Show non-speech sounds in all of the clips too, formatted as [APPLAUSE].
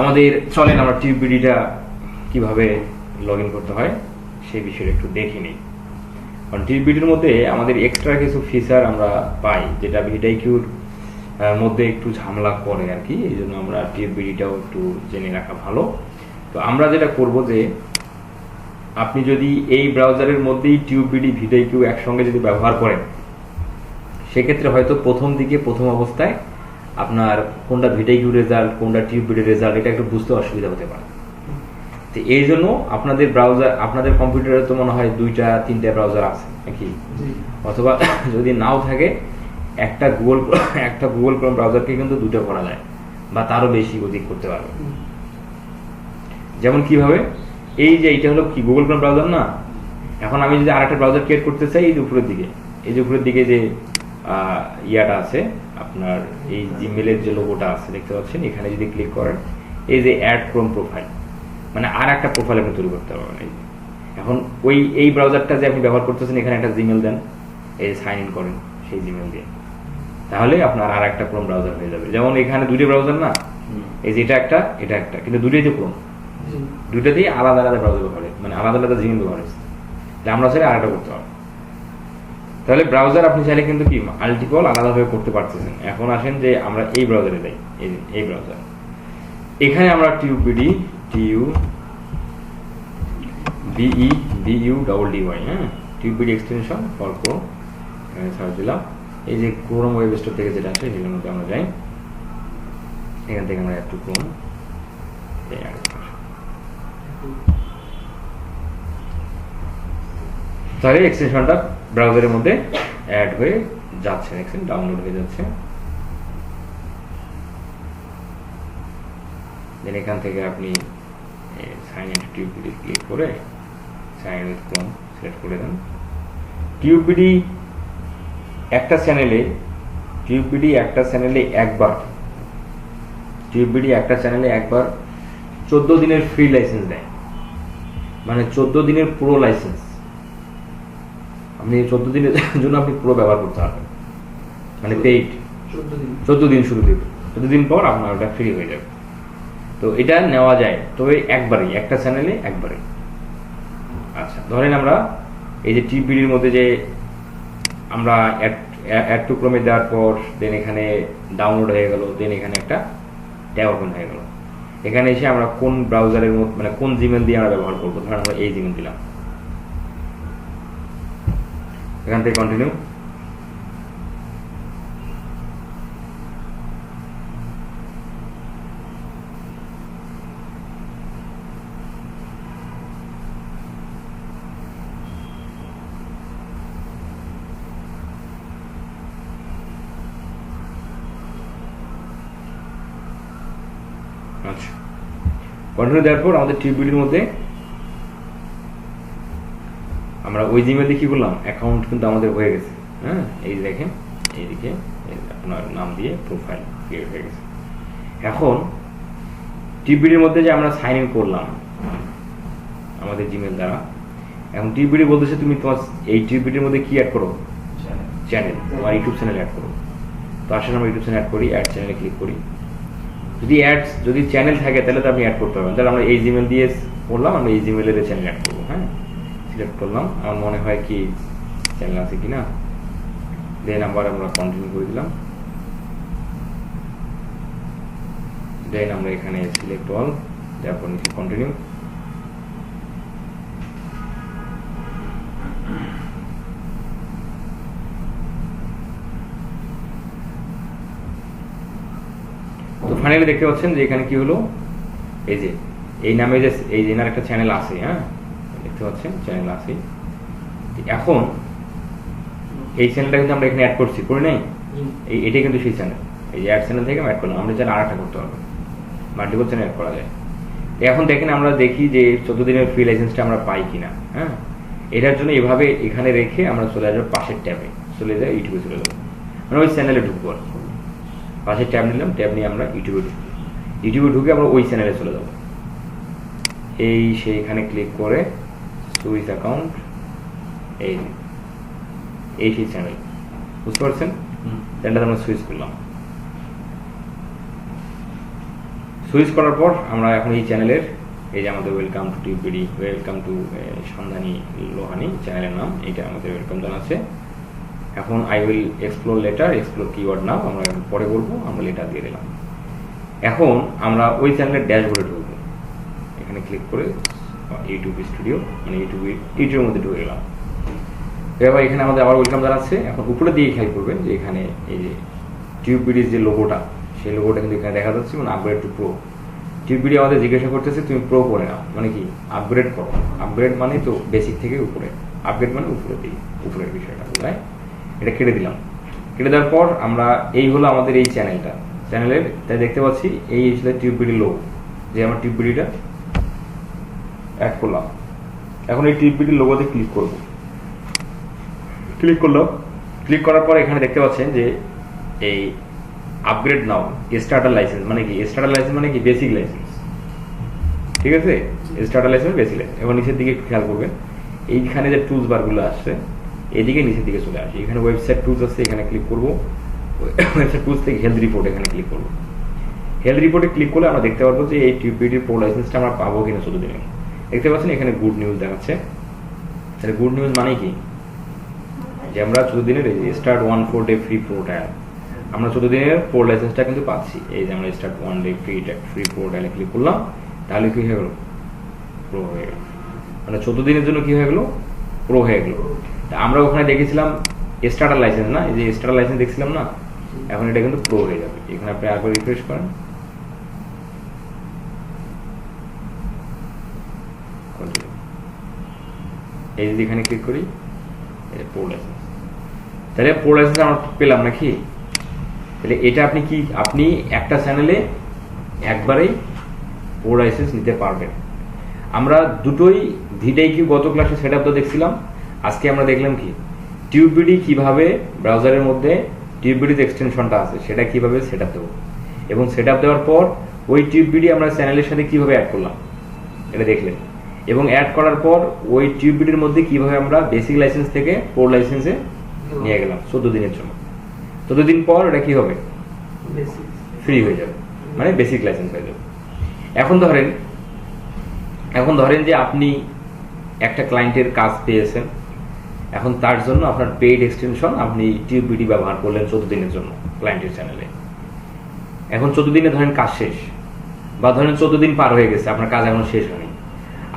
আমাদের চলেন আমরা টিউবিডিটা কীভাবে লগ ইন করতে হয়, সেই বিষয়ে একটু দেখে নিই। কারণ টিউবিডির মধ্যে আমাদের এক্সট্রা কিছু ফিচার আমরা পাই, যেটা ভিডাইকিউর মধ্যে একটু ঝামেলা করে আর কি এই জন্য আমরা টিউবিডিটাও একটু জেনে রাখা ভালো। তো আমরা যেটা করব যে, আপনি যদি এই ব্রাউজারের মধ্যেই টিউবিডি ভিডাইকিউ একসঙ্গে যদি ব্যবহার করেন, সেক্ষেত্রে হয়তো প্রথম দিকে, প্রথম অবস্থায় আপনার কোনটা ভিটাইকিউ রেজাল্ট কোনটা টিউবিডি রেজাল্ট এটা একটু বুঝতে অসুবিধা হতে পারে। তো এই জন্য আপনাদের ব্রাউজার আপনাদের কম্পিউটারে তো মনে হয় দুইটা তিনটা ব্রাউজার আছে নাকি? অথবা [COUGHS] যদি নাও থাকে একটা গুগল [COUGHS] একটা গুগল ক্রোম ব্রাউজারকে কিন্তু দুটো করা যায় বা তারও বেশি অধিক করতে পারবে। যেমন কীভাবে? এই যে এটা হলো কি গুগল ক্রোম ব্রাউজার না? এখন আমি যদি আর একটা ব্রাউজার ক্রিয়েট করতে চাই এই যে উপরের দিকে এই যে উপরের দিকে যে আহ, ইয়াটা আছে আপনার এই জিমেলের যে লোগোটা আছে দেখতে পাচ্ছেন? এখানে যদি ক্লিক করেন এই যে অ্যাড ক্রোম প্রোফাইল মানে আর একটা প্রোফাইল আপনি তৈরি করতে পারবেন। এই যে। এখন ওই এই ব্রাউজারটা যে আপনি ব্যবহার করতেছেন এখানে একটা জিমেল দেন এই যে সাইন ইন করেন সেই জিমেল দিয়ে। তাহলে আপনার আর একটা ক্রোম ব্রাউজার হয়ে যাবে। যেমন এখানে দুটো ব্রাউজার না? এই যে এটা একটা এটা একটা কিন্তু দুটোই তো ক্রোম দুইটাতেই আলাদা আলাদা ব্রাউজার ব্যবহার মানে আলাদা আলাদা জিমেল ব্যবহার তাহলে আমরা চাইলে আরেকটা করতে পারব। তাহলে ব্রাউজার আপনি চাইলে কিন্তু কি মাল্টিপল আলাদাভাবে করতে পারতেছেন। এখন আসেন যে আমরা এই ব্রাউজারে যাই, এই ব্রাউজার এখানে আমরা TubeBuddy T U B E B U double D Y হ্যাঁ? টিউবিডি এক্সটেনশন ফর ক্রোম এখানে সার্চ দিলাম। এই যে ক্রোম ওয়েব স্টোর থেকে যেটা আছে সেটার মধ্যে আমরা যাই। এখান থেকে আমরা একটু ক্রোম এই আর একটা। তাহলে এক্সটেনশনটা ব্রাউজারের মধ্যে অ্যাড হয়ে যাচ্ছে এক্সটেন ডাউনলোড হয়ে যাচ্ছে। দেন এখান থেকে আপনি সাইন ইন টিউবিডি ক্লিক করে সাইন উইথ ক্রোম সিলেক্ট করে দেন। টিউবিডি একটা চ্যানেলে টিউবিডি একটা চ্যানেলে একবার টিউবিডি একটা চ্যানেলে একবার চোদ্দ দিনের ফ্রি লাইসেন্স দেয়। মানে চোদ্দ দিনের পুরো লাইসেন্স আপনি চোদ্দ দিনের [LAUGHS] জন্য আপনি পুরো ব্যবহার করতে পারবেন। মানে পেইড চোদ্দ দিন। শুরু দেবে চোদ্দ দিন পর আপনার ওটা ফ্রি হয়ে যাবে। তো এটা নেওয়া যায়। তবে একবারই একটা চ্যানেলে একবারে আচ্ছা ধরেন আমরা এই যে টিভির মধ্যে যে আমরা অ্যাড টু ক্রমে দেওয়ার পর দেন এখানে ডাউনলোড হয়ে গেল দেন এখানে একটা ট্যাব ওপেন হয়ে গেল। এখানে এসে আমরা কোন ব্রাউজারের মধ্যে মানে কোন জিমেল দিয়ে আমরা ব্যবহার করব? ধরেন আমরা এই জিমেল দিলাম। এখান থেকে কন্টিনিউ আচ্ছা। কন্টিনিউ দেওয়ার পর আমাদের টিউবিলির মধ্যে আমরা ওই জিমেল দিয়ে কি করলাম অ্যাকাউন্ট কিন্তু আমাদের হয়ে গেছে। হ্যাঁ এই দেখেন এইদিকে আপনার নাম দিয়ে প্রোফাইল ক্রিয়েট হয়ে গেছে। এখন টিবিডির মধ্যে যে আমরা সাইন ইন করলাম আমাদের জিমেল দ্বারা এখন টিবিডি বলতেছে তুমি তোমার এই টিবিডির মধ্যে কি অ্যাড করো? চ্যানেল তোমার ইউটিউব চ্যানেল অ্যাড করো। তো আসলে আমরা ইউটিউব চ্যানেল অ্যাড করি অ্যাড চ্যানেলে ক্লিক করি। যদি অ্যাডস যদি চ্যানেল থাকে তাহলে তো আপনি অ্যাড করতে পারবেন। তাহলে আমরা এই জিমেল দিয়ে করলাম আমরা এই জিমেলের চ্যানেল অ্যাড সিলেক্ট করলাম। আমার মনে হয় কি চ্যানেল আছে কি না দেন আবার আমরা কন্টিনিউ করে দিলাম। দেন আমরা এখানে সিলেক্ট অল তারপর নিচে কন্টিনিউ তো ফাইনালি দেখতে পাচ্ছেন যে এখানে কি হলো? এই যে, এই নামে যে, এই যে একটা চ্যানেল আছে হ্যাঁ? দেখতে পাচ্ছেন চ্যানেল আছে। এখন এই চ্যানেলটা কিন্তু আমরা এখানে অ্যাড করছি করে নেই? এই এটাই কিন্তু সেই চ্যানেল এই যে অ্যাড চ্যানেল থেকে অ্যাড করলাম। আমরা চ্যানেল আর একটা করতে পারব মাল্টিপল চ্যানেল অ্যাড করা যায়। এখন দেখেন আমরা দেখি যে চোদ্দ দিনের ফ্রি লাইসেন্সটা আমরা পাই কিনা হ্যাঁ? এটার জন্য এভাবে এখানে রেখে আমরা চলে যাব পাশের ট্যাবে। চলে যাই ইউটিউবে চলে যাব। মানে ওই চ্যানেলে ঢুকবো আর কি। পাশে ট্যাব নিলাম ট্যাব নিয়ে আমরা ইউটিউবে ঢুকবো ইউটিউবে ঢুকে আমরা ওই চ্যানেলে চলে যাব। এই সেইখানে ক্লিক করে সুইচ অ্যাকাউন্ট এই যে। এই সেই চ্যানেল বুঝতে পারছেন? চ্যানেলটা আমরা সুইচ করলাম। সুইচ করার পর আমরা এখন এই চ্যানেলের এই যে আমাদের welcome to TubeBuddy welcome to Sandhani Lohani চ্যানেলের নাম এটা আমাদের ওয়েলকাম জানাচ্ছে এখন I will explore later explore keyword now আমরা এখন পরে বলব আমরা লেটার দিয়ে দিলাম। এখন আমরা ওই চ্যানেলের ড্যাশবোর্ডে ঢুকবো। এখানে ক্লিক করে ইউটিউব স্টুডিও মানে ইউটিউব ইউটিউবের মধ্যে ঢুকে গেলাম। এবার এখানে আমাদের আবার ওয়েলকাম এখন উপরে দিয়ে খেয়াল করবেন যে এখানে এই যে টিউব যে লোগোটা সেই লোগোটা কিন্তু এখানে দেখা যাচ্ছে মানে আপগ্রেড টু প্রো টিউব আমাদের জিজ্ঞাসা করতেছে, তুমি প্রো করে নাও। মানে কি আপগ্রেড করো। আপগ্রেড মানে তো বেসিক থেকে উপরে। আপগ্রেড মানে উপরে দিই উপরের বিষয়টা তাই এটা কেটে দিলাম। কেটে দেওয়ার পর আমরা, এই হলো আমাদের এই চ্যানেলটা চ্যানেলের তাই দেখতে পাচ্ছি, এই ছিল টিউব লোগো যে আমার টিউব অ্যাড করলাম। এখন এই বিডির লোগোতে ক্লিক করব। ক্লিক করলাম ক্লিক করার পর এখানে দেখতে পাচ্ছেন যে এই আপগ্রেড নাও স্টার্টার লাইসেন্স মানে কি? স্টার্টার লাইসেন্স মানে কি? বেসিক লাইসেন্স ঠিক আছে? স্টার্টার লাইসেন্স বেসিক লাইসেন্স এবং নিচের দিকে খেয়াল করবেন। এইখানে যে টুলস বারগুলো আসছে, এদিকে নিচের দিকে চলে আসে। এখানে ওয়েবসাইট টুলস আছে, এখানে ক্লিক করব। ওয়েবসাইট টুলস থেকে হেলথ রিপোর্ট এখানে ক্লিক করব। হেলথ রিপোর্টে ক্লিক করলে আমরা দেখতে পারব যে এই টিউবিডির প্রো লাইসেন্সটা আমরা পাবো কিনা চোদ্দ দিনে দেখতে পাচ্ছেন এখানে গুড নিউজ দেখাচ্ছে। তাহলে গুড নিউজ মানে কি? যে আমরা চোদ্দ দিনের start one four day free pro trial আমরা চোদ্দ দিনের প্রো লাইসেন্সটা কিন্তু পাচ্ছি। এই যে আমরা start one day free free pro ট্রায়ালে click করলাম, তাহলে কি হয়ে গেল? প্রো হয়ে গেল। মানে চোদ্দ দিনের জন্য কি হয়ে গেল? প্রো হয়ে গেল। তা আমরা ওখানে দেখেছিলাম স্টার্টার লাইসেন্স না? এই যে স্টার্টার লাইসেন্স দেখছিলাম না? এখন এটা কিন্তু প্রো হয়ে যাবে। এখানে আপনি আরেকবার রিফ্রেশ করেন। এই যদি এখানে ক্লিক করি লাইসেন্স তাহলে প্রো লাইসেন্স আমরা পেলাম নাকি? তাহলে এটা আপনি কি, আপনি একটা চ্যানেলে একবারেই প্রো লাইসেন্স নিতে পারবেন। আমরা দুটোই ভিটাই কি গত ক্লাসে সেট আপ দেখছিলাম। আজকে আমরা দেখলাম কি টিউবিডি কীভাবে ব্রাউজারের মধ্যে টিউবিডির এক্সটেনশনটা আছে, সেটা কীভাবে সেট আপ দেবো। এবং সেট আপ দেওয়ার পর ওই টিউবিডি আমরা চ্যানেলের সাথে কীভাবে অ্যাড করলাম, এটা দেখলেন। এবং অ্যাড করার পর ওই টিউবিডির মধ্যে কীভাবে আমরা বেসিক লাইসেন্স থেকে প্রো লাইসেন্সে নিয়ে গেলাম? চোদ্দ দিনের জন্য। চোদ্দ দিন পর এটা কি হবে? ফ্রি হয়ে যাবে। মানে বেসিক লাইসেন্স হয়ে যাবে। এখন ধরেন এখন ধরেন যে আপনি একটা ক্লায়েন্টের কাজ পেয়েছেন। এখন তার জন্য আপনার পেইড এক্সটেনশন আপনি টিউবিডি ব্যবহার করলেন চোদ্দ দিনের জন্য ক্লায়েন্টের চ্যানেলে এখন চোদ্দ দিনে ধরেন কাজ শেষ। বা ধরেন চোদ্দ দিন পার হয়ে গেছে, আপনার কাজ এখন শেষ হয়নি।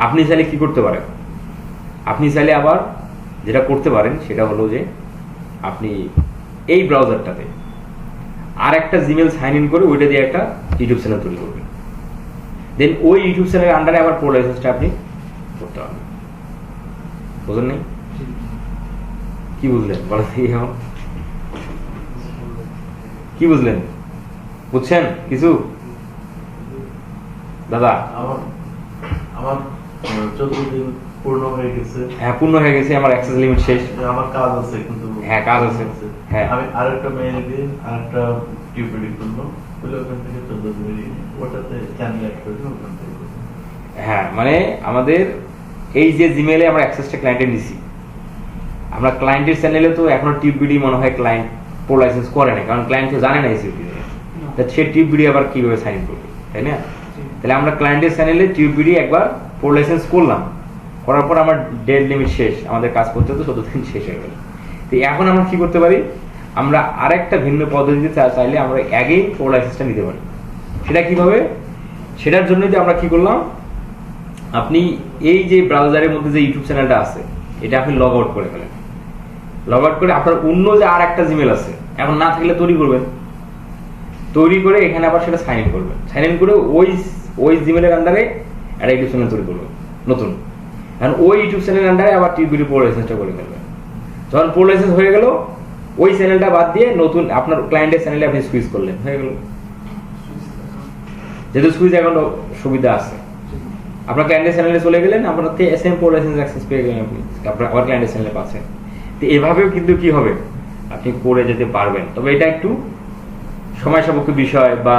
আপনি চাইলে কি করতে পারেন? আপনি চাইলে আবার যেটা করতে পারেন, সেটা হলো যে আপনি এই ব্রাউজারটাতে আর একটা জিমেল সাইন ইন করে ওইটা দিয়ে একটা ইউটিউব চ্যানেল তৈরি করবেন। দেন ওই ইউটিউব চ্যানেলের আন্ডারে আবার প্রো লাইসেন্সটা আপনি করতে পারবেন। বুঝলেন নাই? কি বুঝলেন? বলেন কি বুঝলেন? বুঝছেন কিছু? দাদা? আমার আমার চোদ্দ দিন পূর্ণ হয়ে গেছে। হ্যাঁ পূর্ণ হয়ে গেছে আমার অ্যাক্সেস লিমিট শেষ। আমার কাজ আছে কিন্তু। হ্যাঁ, কাজ আছে। হ্যাঁ। আমি আরেকটা মেইল আরেকটা টিউবিডি ওখান থেকে চোদ্দ দিন ওটাতে চ্যানেল অ্যাড করে দিই, ওখান থেকে। হ্যাঁ মানে আমাদের এই যে জিমেলে আমরা অ্যাক্সেসটা ক্লায়েন্টে নিছি। আমরা ক্লায়েন্টের চ্যানেলে তো এখনও টিউবিডি মনে হয় ক্লায়েন্ট প্রো লাইসেন্স করে না কারণ ক্লায়েন্ট তো জানে না এসিউটি তা। সে টিউবিডি আবার কীভাবে সাইন করবে তাই না? তাহলে আমরা ক্লায়েন্টের চ্যানেলে টিউবিডি একবার প্রো লাইসেন্স করলাম। করার পর আমার ডেট লিমিট শেষ, আমাদের কাজ করতে তো চোদ্দ দিন শেষ হয়ে গেল। তো এখন আমরা কি করতে পারি? আমরা আরেকটা ভিন্ন পদ্ধতিতে চাইলে আমরা অ্যাগেইন প্রো লাইসেন্সটা নিতে পারি। সেটা কীভাবে? সেটার জন্য যে আমরা কি করলাম? আপনি এই যে ব্রাউজারের মধ্যে যে ইউটিউব চ্যানেলটা আছে, এটা আপনি লগ আউট করে ফেলেন। লগ আউট করে আপনার অন্য যে আর একটা জিমেল আছে, এখন না থাকলে তৈরি করবেন। তৈরি করে এখানে আবার সেটা সাইন ইন করবেন। সাইন ইন করে ওই ওই জিমেলের আন্ডারে একটা ইউটিউব চ্যানেল তৈরি করবেন নতুন। এখন ওই ইউটিউব চ্যানেলের আন্ডারে আবার টিভির প্রো লাইসেন্সটা করে ফেলবেন যখন প্রো লাইসেন্স হয়ে গেল, ওই চ্যানেলটা বাদ দিয়ে নতুন আপনার ক্লায়েন্টের চ্যানেলে আপনি সুইচ করলেন, হয়ে গেল। যেহেতু সুইচ এখন সুবিধা আছে। আপনার ক্লায়েন্টের চ্যানেলে চলে গেলেন, আপনার S M pro license access পেয়ে গেলেন আপনি, আপনার আবার ক্লায়েন্টের চ্যানেলে পাচ্ছেন। তো এভাবেও কিন্তু কি হবে? আপনি করে যেতে পারবেন। তবে এটা একটু সময় সাপেক্ষ বিষয় বা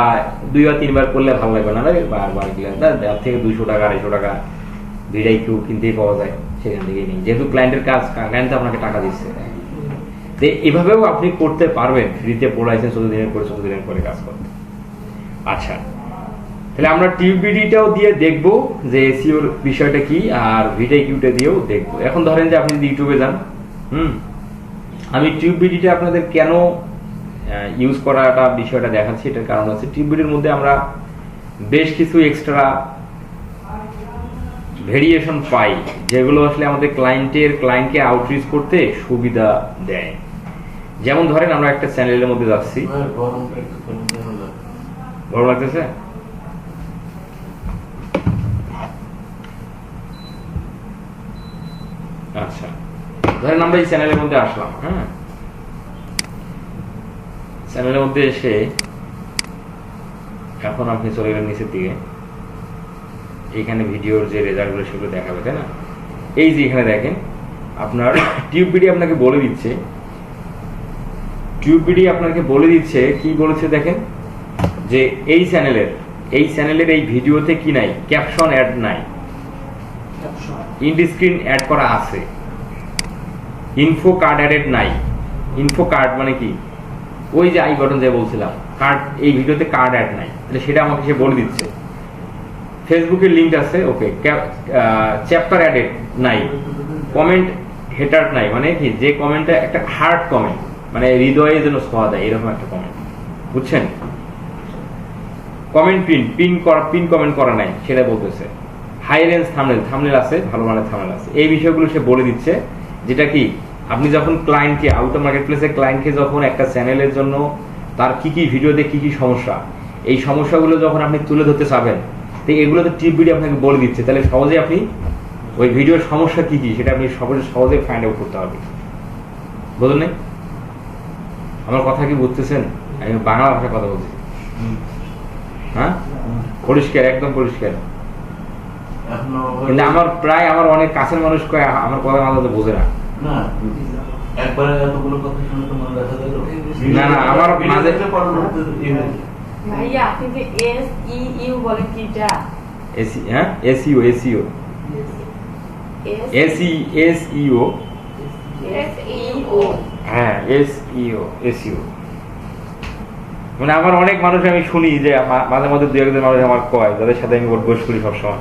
দুই বা তিনবার করলে ভালো লাগবে না বারবার গেলে। তার থেকে দুশো টাকা, আড়াইশো টাকা দুইটাই একটু কিনতেই পাওয়া যায়, সেখান থেকে নেই। যেহেতু ক্লায়েন্টের কাজ ক্লায়েন্ট আপনাকে টাকা দিচ্ছে। তো এভাবেও আপনি করতে পারবেন ফ্রিতে প্রো লাইসেন্স চোদ্দ দিনের করে, চোদ্দ দিনের পরে কাজ করতে। আচ্ছা তাহলে আমরা টিউবিডিটাও দিয়ে দেখব যে এসিওর বিষয়টা কি, আর ভিটাই কিউটা দিয়েও দেখব। এখন ধরেন যে আপনি যদি ইউটিউবে যান, হুম, আমি টিউবিডিটা আপনাদের কেন ইউজ করাটা বিষয়টা দেখাচ্ছি এটার কারণ হচ্ছে টিউবিডির মধ্যে আমরা বেশ কিছু এক্সট্রা ভেরিয়েশন পাই যেগুলো আসলে আমাদের ক্লায়েন্টের ক্লায়েন্টকে আউটরিচ করতে সুবিধা দেয়। যেমন ধরেন আমরা একটা চ্যানেলের মধ্যে যাচ্ছি। ভালো লাগতেছে? আচ্ছা ধরেন আমরা এই চ্যানেলের মধ্যে আসলাম হ্যাঁ? চ্যানেলের মধ্যে এসে এখন আপনি চলে গেলেন নিচের দিকে। এইখানে ভিডিওর যে রেজাল্টগুলো সেগুলো দেখাবে তাই না? এই যে এখানে দেখেন আপনার টিউব বিডি আপনাকে বলে দিচ্ছে। টিউব বিডি আপনাকে বলে দিচ্ছে কি বলেছে দেখেন? যে এই চ্যানেলের এই চ্যানেলের এই ভিডিওতে কি নাই ক্যাপশন অ্যাড নাই। ইন্ড স্ক্রিন অ্যাড করা আছে। ইনফো কার্ড অ্যাডেড নাই। ইনফো কার্ড মানে কি? ওই যে আই বাটন যে বলছিলাম কার্ড এই ভিডিওতে কার্ড অ্যাড নাই। তাহলে সেটা আমাকে সে বলে দিচ্ছে। ফেসবুকের লিংক আছে ওকে চ্যাপ্টার অ্যাডেড নাই। কমেন্ট হেটার নাই মানে কি? যে কমেন্টটা একটা হার্ড কমেন্ট মানে হৃদয়ে যেন ছোঁয়া দেয়, এরকম একটা কমেন্ট বুঝছেন? কমেন্ট পিন পিন করা পিন কমেন্ট করা নাই, সেটা বলতেছে। হাই রেঞ্জ থামনেল থামনেল আছে, ভালো মানের থামনেল আছে। এই বিষয়গুলো সে বলে দিচ্ছে, যেটা কি? আপনি যখন ক্লায়েন্টকে আউটার মার্কেট প্লেসে ক্লায়েন্টকে যখন একটা চ্যানেলের জন্য তার কি কি ভিডিওতে কি কি সমস্যা এই সমস্যাগুলো যখন আপনি তুলে ধরতে চাবেন তো এগুলো তো টিপ ভিডিও আপনাকে বলে দিচ্ছে। তাহলে সহজে আপনি ওই ভিডিওর সমস্যা কি কি সেটা আপনি সহজে সহজে ফাইন্ড আউট করতে হবে বুঝলেন নাই? আমার কথা কি বুঝতেছেন? আমি বাংলা ভাষায় কথা বলছি। হ্যাঁ? পরিষ্কার একদম পরিষ্কার। কিন্তু আমার প্রায় আমার অনেক কাছের মানুষ কয় আমার কথা মাঝে বোঝে না। না একবারে এতগুলো কথা শুনে তো মনে দেখা গেল না, না, আমার মাঝে- পরবর্তীতে ইয়ে হয়েছে। ভাইয়া আপনি যে এস ই ইউ বলেন কিটা? এসি হ্যাঁ? এসইও এসইও এসি এসইও এস হ্যাঁ এসইও এসইও মানে আমার অনেক মানুষ আমি শুনি যে মাঝে মাঝে দু একজন মানুষ আমার কয় যাদের সাথে আমি বস করি সবসময়।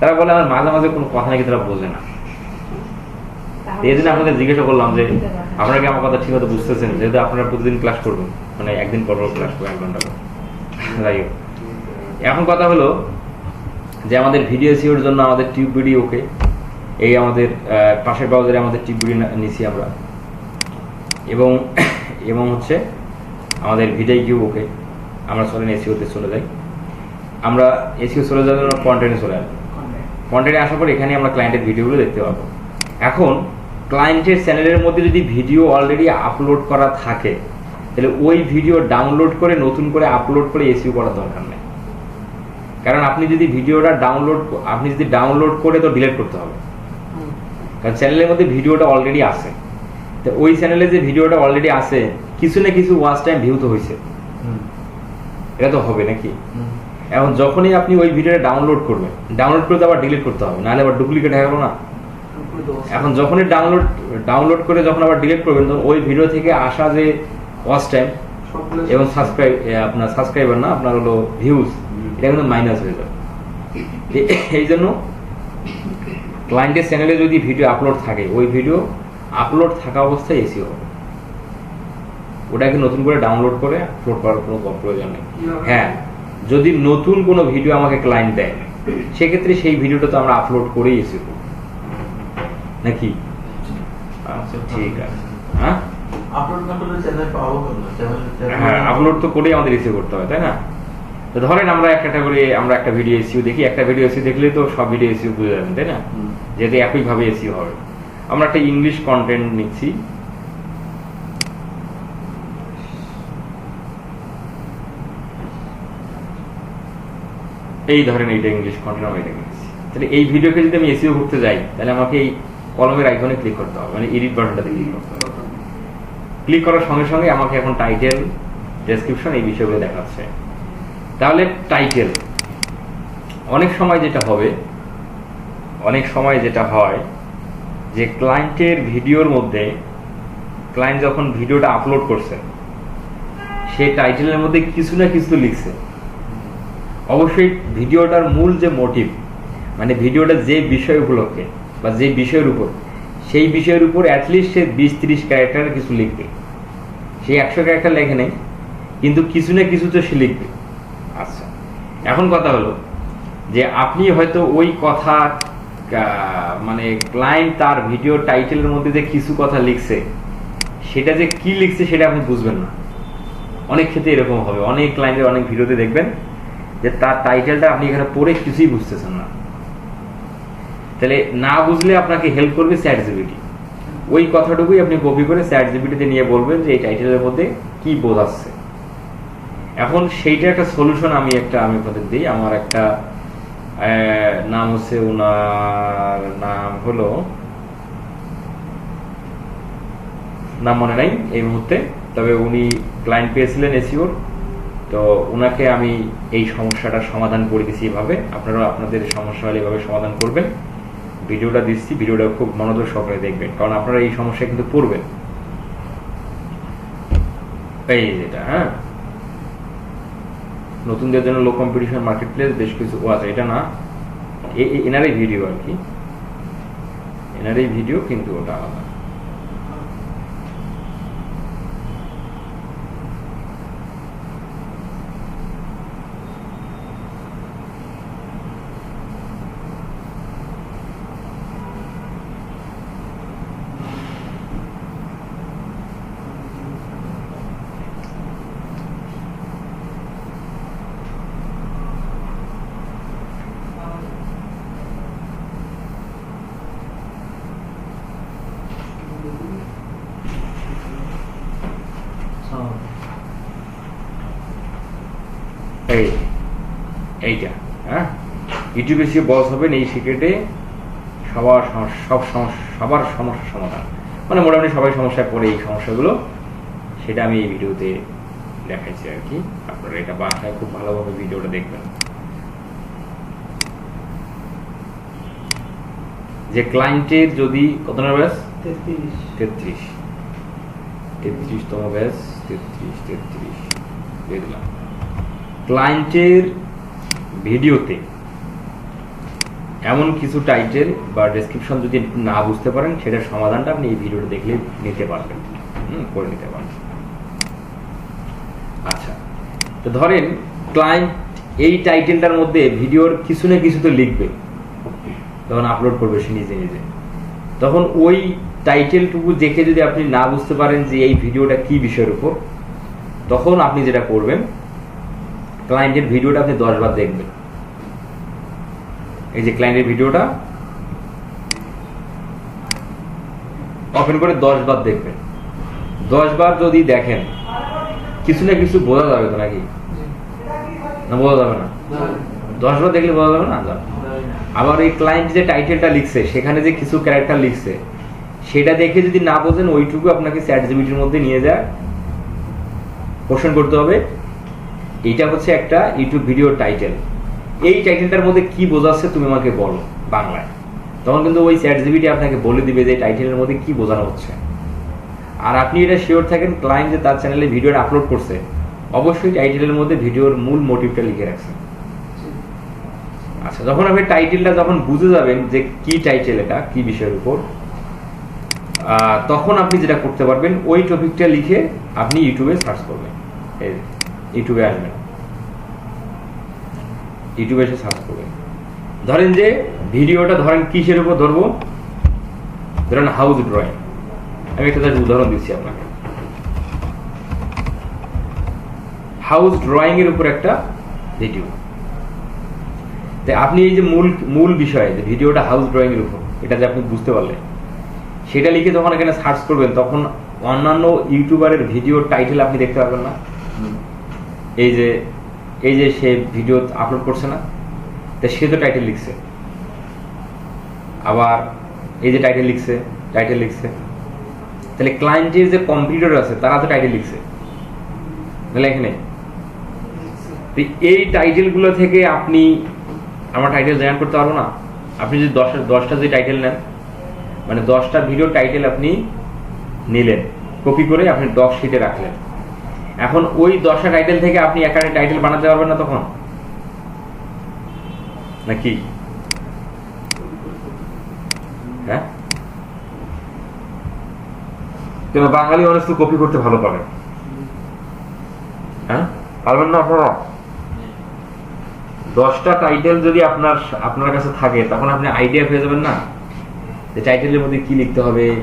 তারা বলে আমার মাঝে মাঝে কোনো কথা নাকি তারা বোঝে না। এই জন্য আপনাদের জিজ্ঞাসা করলাম যে আপনারা কি আমার কথা ঠিক মতো বুঝতেছেন? যেহেতু আপনারা প্রতিদিন ক্লাস করবেন মানে একদিন পর পর ক্লাস করবেন এক ঘণ্টা করে যাই হোক। এখন কথা হলো যে আমাদের ভিডিও সিওর জন্য আমাদের টিউব বিডি ওকে এই আমাদের পাশের ব্রাউজারে আমাদের টিউব বিডি নিছি আমরা। এবং এবং হচ্ছে আমাদের ভিডিও কিউ ওকে আমরা চলেন এসিওতে চলে যাই। আমরা এসিও চলে যাওয়ার জন্য কন্টেন্টে চলে আসব। কন্টেন্টে আসার পর এখানে আমরা ক্লায়েন্টের ভিডিওগুলো দেখতে পাবো। এখন ক্লায়েন্টের চ্যানেলের মধ্যে যদি ভিডিও অলরেডি আপলোড করা থাকে তাহলে ওই ভিডিও ডাউনলোড করে নতুন করে আপলোড করে এসিও করার দরকার নেই। কারণ আপনি যদি ভিডিওটা ডাউনলোড আপনি যদি ডাউনলোড করে তো ডিলিট করতে হবে। কারণ চ্যানেলের মধ্যে ভিডিওটা অলরেডি আছে। তো ওই চ্যানেলে যে ভিডিওটা অলরেডি আছে কিছু না কিছু ওয়াচ টাইম ভিউ তো হয়েছে এটা তো হবে নাকি। এখন যখনই আপনি ওই ভিডিওটা ডাউনলোড করবেন ডাউনলোড করে তো আবার ডিলিট করতে হবে নাহলে আবার ডুপ্লিকেট হয়ে গেল না। এখন যখনই ডাউনলোড ডাউনলোড করে যখন আবার ডিলিট করবেন তখন ওই ভিডিও থেকে আসা যে ওয়াচ টাইম এবং সাবস্ক্রাইব আপনার সাবস্ক্রাইবার না আপনার হলো ভিউজ এটা কিন্তু মাইনাস হয়ে যাবে। এই জন্য ক্লায়েন্টের চ্যানেলে যদি ভিডিও আপলোড থাকে ওই ভিডিও আপলোড থাকা অবস্থায় এসি হবে। ওটাকে নতুন করে ডাউনলোড করে আপলোড করার কোনো প্রয়োজন নেই। হ্যাঁ যদি নতুন কোনো ভিডিও আমাকে ক্লায়েন্ট দেয় সেক্ষেত্রে সেই ভিডিওটা তো আমরা আপলোড করেই এসে করব। নাকি? ঠিক আছে। হ্যাঁ? চ্যানেল হ্যাঁ আপলোড তো করেই আমাদের রিসিভ করতে হয় তাই না? তো ধরেন আমরা একটা করে আমরা একটা ভিডিও এসিও দেখি একটা ভিডিও এসিও দেখলে তো সব ভিডিও এসিও বুঝে যাবেন তাই না। যেহেতু একইভাবে এসিও হবে। আমরা একটা ইংলিশ কন্টেন্ট নিচ্ছি। এই ধরেন এইটা ইংলিশ কন্টেন্ট আমি এটা নিচ্ছি। তাহলে এই ভিডিওকে যদি আমি এসিও করতে যাই তাহলে আমাকে এই কলমের আইকনে ক্লিক করতে হবে মানে এডিট বাটনটাতে ক্লিক করতে হবে। ক্লিক করার সঙ্গে সঙ্গে আমাকে এখন টাইটেল ডেসক্রিপশন এই বিষয়গুলো দেখাচ্ছে। তাহলে টাইটেল অনেক সময় যেটা হবে, অনেক সময় যেটা হয়, যে ক্লায়েন্টের ভিডিওর মধ্যে ক্লায়েন্ট যখন ভিডিওটা আপলোড করছে, সে টাইটেলের মধ্যে কিছু না কিছু লিখছে। অবশ্যই ভিডিওটার মূল যে মোটিভ মানে ভিডিওটা যে বিষয় উপলক্ষে বা যে বিষয়ের উপর সেই বিষয়ের উপর অ্যাটলিস্ট সে বিশ তিরিশ ক্যারেক্টার কিছু লিখবে। সেই একশো ক্যারেক্টার লেখে নেই কিন্তু কিছু না কিছু তো সে লিখবে। আচ্ছা। এখন কথা হলো যে আপনি হয়তো ওই কথা মানে ক্লায়েন্ট তার ভিডিও টাইটেলের মধ্যে যে কিছু কথা লিখছে সেটা যে কি লিখছে সেটা আপনি বুঝবেন না। অনেক ক্ষেত্রে এরকম হবে। অনেক ক্লায়েন্টের অনেক ভিডিওতে দেখবেন যে তার টাইটেলটা আপনি এখানে পড়ে কিছুই বুঝতেছেন না। তাহলে না বুঝলে আপনাকে হেল্প করবে স্যাট জিবিটি ওই কথাটুকুই আপনি কপি করে স্যাট জিবিটিতে নিয়ে বলবেন যে এই টাইটেলের মধ্যে কি বোঝাচ্ছে এখন সেইটা একটা সলিউশন আমি একটা, আমি আপনাদের দিই। আমার একটা নাম হচ্ছে ওনার নাম হলো, নাম মনে নাই এই মুহূর্তে, তবে উনি ক্লায়েন্ট পেয়েছিলেন এসিওর তো ওনাকে আমি এই সমস্যাটার সমাধান করে দিচ্ছি এভাবে। আপনারা আপনাদের সমস্যা হলে এভাবে সমাধান করবেন। ভিডিওটা দিচ্ছি, ভিডিওটা খুব মনোযোগ সহকারে দেখবেন, কারণ আপনারা এই সমস্যা কিন্তু পড়বেন। এই যেটা হ্যাঁ? নতুনদের জন্য লো কম্পিটিশন মার্কেট প্লেস বেশ কিছু ও আছে, এটা না? এনারই ভিডিও আর কি। এনারই ভিডিও, কিন্তু ওটা আলাদা এই এইটা হ্যাঁ? ইউটিউবে সে বস হবেন এই সিক্রেটে সবার সব সমস্যা সবার সমস্যার সমাধান। মানে মোটামুটি সবাই সমস্যায় পড়ে এই সমস্যাগুলো। সেটা আমি এই ভিডিওতে দেখাইছি আর কি। আপনারা এটা বাসায় খুব ভালোভাবে ভিডিওটা দেখবেন। যে ক্লায়েন্টের যদি কত নম্বর ব্যাস? তেত্রিশ। তেত্রিশতম ব্যাস তেত্রিশ তেত্রিশ। দিয়ে দিলাম ক্লায়েন্টের ভিডিওতে এমন কিছু টাইটেল বা ডেসক্রিপশন যদি না বুঝতে পারেন, সেটার সমাধানটা আপনি এই ভিডিওটা দেখলে নিতে পারবেন। করে নিতে পারবেন। আচ্ছা তো ধরেন ক্লায়েন্ট এই টাইটেলটার মধ্যে ভিডিওর কিছু না কিছু তো লিখবে। তখন আপলোড করবে সে নিজে নিজে। তখন ওই টাইটেলটুকু দেখে যদি আপনি না বুঝতে পারেন যে এই ভিডিওটা কি বিষয়ের উপর, তখন আপনি যেটা করবেন ক্লায়েন্টের ভিডিওটা আপনি দশ বার দেখবেন। এই যে ক্লায়েন্টের ভিডিওটা ওপেন করে দশ বার দেখবেন। দশ বার যদি দেখেন, কিছু না কিছু বোঝা যাবে তো নাকি? না, বোঝা যাবে না। দশ বার দেখলে বোঝা যাবে না। আবার এই ক্লায়েন্ট যে টাইটেলটা লিখছে, সেখানে যে কিছু ক্যারেক্টার লিখছে, সেটা দেখে যদি না বোঝেন, ওইটুকু আপনাকে চ্যাট জিবিটির মধ্যে নিয়ে যায়। কোশ্চেন করতে হবে এইটা হচ্ছে একটা ইউটিউব ভিডিও টাইটেল এই টাইটেলটার মধ্যে কি বোঝাচ্ছে তুমি আমাকে বলো বাংলায়। তখন কিন্তু ওই চ্যাট জিবিটি আপনাকে বলে দিবে যে টাইটেলের মধ্যে কি বোঝানো হচ্ছে। আর আপনি এটা শিওর থাকেন ক্লায়েন্ট যে তার চ্যানেলে ভিডিওটা আপলোড করছে, অবশ্যই টাইটেলের মধ্যে ভিডিওর মূল মোটিভটা লিখে রাখছে। আচ্ছা যখন আপনি টাইটেলটা যখন বুঝে যাবেন যে কি টাইটেল এটা, কি বিষয়ের উপর তখন আপনি যেটা করতে পারবেন, ওই টপিকটা লিখে আপনি ইউটিউবে সার্চ করবেন। এই ইউটিউবে আসবেন ইউটিউবে এসে সার্চ করবেন ধরেন যে ভিডিওটা ধরেন কিসের উপর ধরবো? ধরেন হাউস ড্রয়িং আমি একটা জাস্ট উদাহরণ দিচ্ছি আপনাকে। হাউস ড্রয়িং এর উপর একটা ভিডিও তো আপনি এই যে মূল মূল বিষয় যে ভিডিওটা হাউস ড্রয়িং এর উপর, এটা যে আপনি বুঝতে পারলেন, সেটা লিখে যখন এখানে সার্চ করবেন, তখন অন্যান্য ইউটিউবারের ভিডিও টাইটেল আপনি দেখতে পারবেন না। এই যে এই যে সে ভিডিও আপলোড করছে না, তা সে তো টাইটেল লিখছে। আবার এই যে টাইটেল লিখছে টাইটেল লিখছে। তাহলে ক্লায়েন্টের যে কম্পিউটার আছে, তারা তো টাইটেল লিখছে। তাহলে এখানে তো এই টাইটেলগুলো থেকে আপনি আমার টাইটেল জেনারেট করতে পারব না। আপনি যদি দশ, দশটা যদি টাইটেল নেন মানে দশটা ভিডিও টাইটেল আপনি নিলেন কপি করে আপনি ডক শিটে রাখলেন। এখন ওই দশটা টাইটেল থেকে আপনি একটা টাইটেল বানাতে পারবেন না তখন? নাকি? হ্যাঁ? কেন বাঙালি মানুষ তো কপি করতে ভালো পারে। হ্যাঁ? পারবেন না আপনারা? দশটা টাইটেল যদি আপনার আপনার কাছে থাকে, তখন আপনি আইডিয়া পেয়ে যাবেন না? যে টাইটেলের মধ্যে কি লিখতে হবে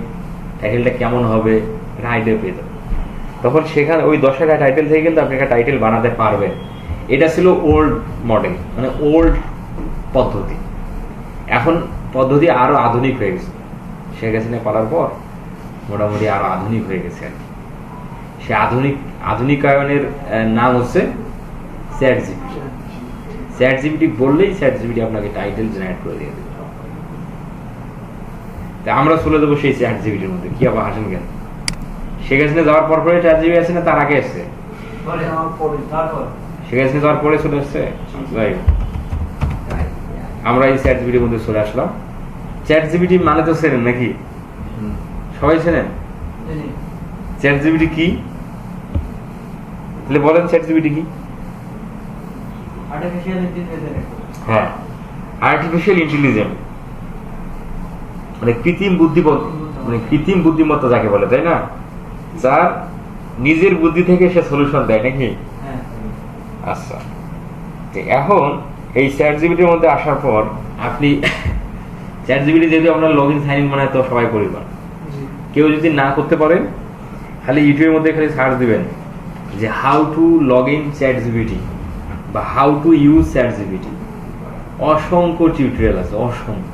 টাইটেলটা কেমন হবে, এটা আইডিয়া পেয়ে যাবেন। তখন সেখানে ওই দশটা টাইটেল থেকে কিন্তু আপনি একটা টাইটেল বানাতে পারবেন। এটা ছিল ওল্ড মডেল মানে ওল্ড পদ্ধতি। এখন পদ্ধতি আরও আধুনিক হয়ে গেছে। শেখ হাসিনা পালার পর মোটামুটি আরও আধুনিক হয়ে গেছে আর। সে আধুনিক, আধুনিকায়নের নাম হচ্ছে চ্যাট জিপিটি চ্যাট জিপিটি বললেই চ্যাট জিপিটি আপনাকে টাইটেল জেনারেট করে দিয়ে দেবে। তা আমরা চলে দেবো সেই স্যাট জিপিটির মধ্যে। কি আবার হাসেন কেন? শেখ হাসিনা যাওয়ার পর পরে আছে না তার আগে এসছে? শেখ হাসিনা যাওয়ার পরে চলে এসছে? আমরা এই চ্যাট জিবিটির মধ্যে চলে আসলাম। চ্যাট জিবিটি মানে তো চেনেন নাকি? সবাই চেনেন? চ্যাট জিবিটি কি? তাহলে বলেন চ্যাট জিবিটি কি? হ্যাঁ আর্টিফিশিয়াল ইন্টেলিজেন্স মানে কৃত্রিম বুদ্ধি বল- মানে কৃত্রিম বুদ্ধিমত্তা যাকে বলে তাই না? যার নিজের বুদ্ধি থেকে সে সলিউশন দেয় নাকি? আচ্ছা। তো এখন এই চ্যাট জিবিটির মধ্যে আসার পর আপনি চ্যাট জিবিটি যদি আপনার লগ ইন সাইন ইন বানায় তো সবাই করিবেন কেউ যদি না করতে পারেন খালি ইউটিউবের মধ্যে খালি সার্চ দিবেন যে how to log in ChatGPT বা how to use chat GPT অসংখ্য টিউটোরিয়াল আছে অসংখ্য।